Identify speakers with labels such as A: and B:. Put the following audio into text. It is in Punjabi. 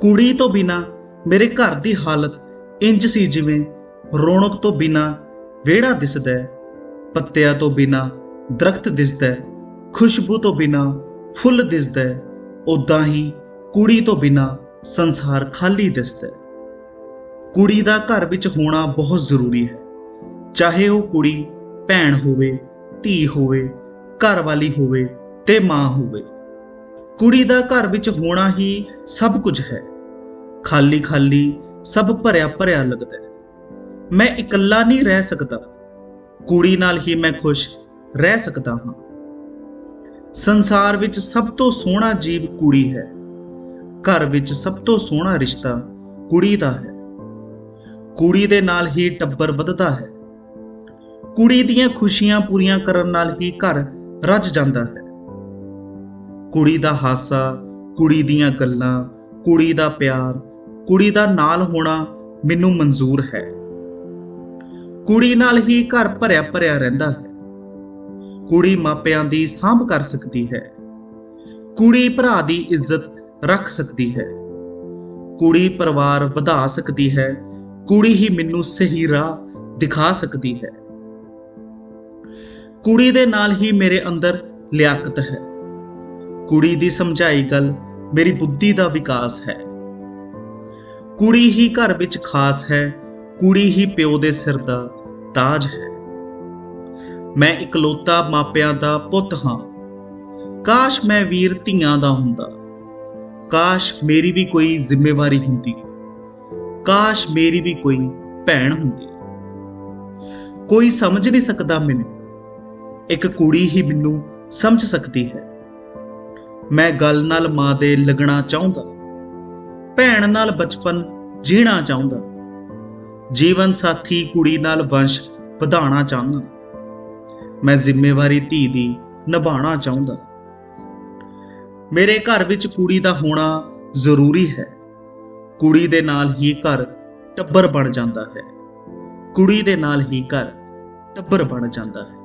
A: ਕੁੜੀ ਤੋਂ ਬਿਨਾ ਮੇਰੇ ਘਰ ਦੀ ਹਾਲਤ ਇੰਜ ਸੀ ਜਿਵੇਂ ਰੌਣਕ ਤੋਂ ਬਿਨਾ ਵਿਹੜਾ ਦਿਸਦਾ ਹੈ, ਪੱਤਿਆਂ ਤੋਂ ਬਿਨਾ ਦਰਖਤ ਦਿਸਦਾ ਹੈ, ਖੁਸ਼ਬੂ ਤੋਂ ਬਿਨਾ ਫੁੱਲ ਦਿਸਦਾ ਹੈ ਉਦਾਂ ਹੀ ਕੁੜੀ ਤੋਂ ਬਿਨਾ ਸੰਸਾਰ ਖਾਲੀ ਦਿਸਦਾ ਹੈ। ਕੁੜੀ ਦਾ ਘਰ ਵਿੱਚ ਹੋਣਾ ਬਹੁਤ ਜ਼ਰੂਰੀ ਹੈ। ਚਾਹੇ ਉਹ ਕੁੜੀ, ਭੈਣ ਹੋਵੇ, ਧੀ ਹੋਵੇ ਘਰ ਵਾਲੀ ਹੋਵੇ ਤੇ ਮਾਂ ਹੋਵੇ। ਕੁੜੀ ਦਾ ਘਰ ਵਿੱਚ ਹੋਣਾ ਹੀ ਸਭ ਕੁਝ ਹੈ। ਖਾਲੀ ਖਾਲੀ ਸਭ ਭਰਿਆ ਭਰਿਆ ਲੱਗਦਾ ਹੈ। ਮੈਂ ਇਕੱਲਾ ਨਹੀਂ ਰਹਿ ਸਕਦਾ। ਕੁੜੀ ਨਾਲ ਹੀ ਮੈਂ ਖੁਸ਼ ਰਹਿ ਸਕਦਾ ਹਾਂ। ਸੰਸਾਰ ਵਿੱਚ ਸਭ ਤੋਂ ਸੋਹਣਾ ਜੀਵ ਕੁੜੀ ਹੈ। ਘਰ ਵਿੱਚ ਸਭ ਤੋਂ ਸੋਹਣਾ ਰਿਸ਼ਤਾ ਕੁੜੀ ਦਾ ਹੈ। ਕੁੜੀ ਦੇ ਨਾਲ ਹੀ ਟੱਬਰ ਵੱਧਦਾ ਹੈ। ਕੁੜੀ ਦੀਆਂ ਖੁਸ਼ੀਆਂ ਪੂਰੀਆਂ ਕਰਨ ਨਾਲ ਹੀ ਘਰ ਰੱਜ ਜਾਂਦਾ ਹੈ। ਕੁੜੀ ਦਾ ਹਾਸਾ, ਕੁੜੀ ਦੀਆਂ ਗੱਲਾਂ, ਕੁੜੀ ਦਾ ਪਿਆਰ, ਕੁੜੀ ਦਾ ਨਾਲ ਹੋਣਾ ਮੈਨੂੰ ਮਨਜ਼ੂਰ ਹੈ। ਕੁੜੀ ਨਾਲ ਹੀ ਘਰ ਭਰਿਆ ਭਰਿਆ ਰਹਿੰਦਾ ਹੈ। ਕੁੜੀ ਮਾਪਿਆਂ ਦੀ ਸਾਂਭ ਕਰ ਸਕਦੀ ਹੈ। ਕੁੜੀ ਭਰਾ ਦੀ ਇੱਜ਼ਤ ਰੱਖ ਸਕਦੀ ਹੈ। ਕੁੜੀ ਪਰਿਵਾਰ ਵਧਾ ਸਕਦੀ ਹੈ। ਕੁੜੀ ਹੀ ਮੈਨੂੰ ਸਹੀ ਰਾਹ ਦਿਖਾ ਸਕਦੀ ਹੈ। ਕੁੜੀ ਦੇ ਨਾਲ ਹੀ ਮੇਰੇ ਅੰਦਰ ਲਿਆਕਤ ਹੈ। ਕੁੜੀ ਦੀ ਸਮਝਾਈ ਗੱਲ ਮੇਰੀ ਬੁੱਧੀ ਦਾ ਵਿਕਾਸ ਹੈ। ਕੁੜੀ ਹੀ ਘਰ ਵਿੱਚ ਖਾਸ ਹੈ, ਕੁੜੀ ਹੀ ਪਿਓ ਦੇ ਸਿਰ ਦਾ ਤਾਜ ਹੈ। ਮੈਂ ਇਕਲੌਤਾ ਮਾਪਿਆਂ ਦਾ ਪੁੱਤ ਹਾਂ। ਕਾਸ਼ ਮੈਂ ਵੀਰ ਧੀਆਂ ਦਾ ਹੁੰਦਾ। ਕਾਸ਼ ਮੇਰੀ ਵੀ ਕੋਈ ਜ਼ਿੰਮੇਵਾਰੀ ਹੁੰਦੀ। ਕਾਸ਼ ਮੇਰੀ ਵੀ ਕੋਈ ਭੈਣ ਹੁੰਦੀ। ਕੋਈ ਸਮਝ ਨਹੀਂ ਸਕਦਾ ਮੈਨੂੰ। ਇੱਕ ਕੁੜੀ ਹੀ ਮੈਨੂੰ ਸਮਝ ਸਕਦੀ ਹੈ। ਮੈਂ ਗੱਲ ਨਾਲ ਮਾਂ ਦੇ ਲੱਗਣਾ ਚਾਹੁੰਦਾ। ਭੈਣ ਨਾਲ ਬਚਪਨ ਜੀਣਾ ਚਾਹੁੰਦਾ। ਜੀਵਨ ਸਾਥੀ ਕੁੜੀ ਨਾਲ ਵੰਸ਼ ਵਧਾਉਣਾ ਚਾਹੁੰਦਾ। ਮੈਂ ਜ਼ਿੰਮੇਵਾਰੀ ਧੀ ਦੀ ਨਿਭਾਉਣਾ ਚਾਹੁੰਦਾ। ਮੇਰੇ ਘਰ ਵਿੱਚ ਕੁੜੀ ਦਾ ਹੋਣਾ ਜ਼ਰੂਰੀ ਹੈ। ਕੁੜੀ ਦੇ ਨਾਲ ਹੀ ਘਰ ਟੱਬਰ ਬਣ ਜਾਂਦਾ ਹੈ। ਕੁੜੀ ਦੇ ਨਾਲ ਹੀ ਘਰ ਟੱਬਰ ਬਣ ਜਾਂਦਾ ਹੈ।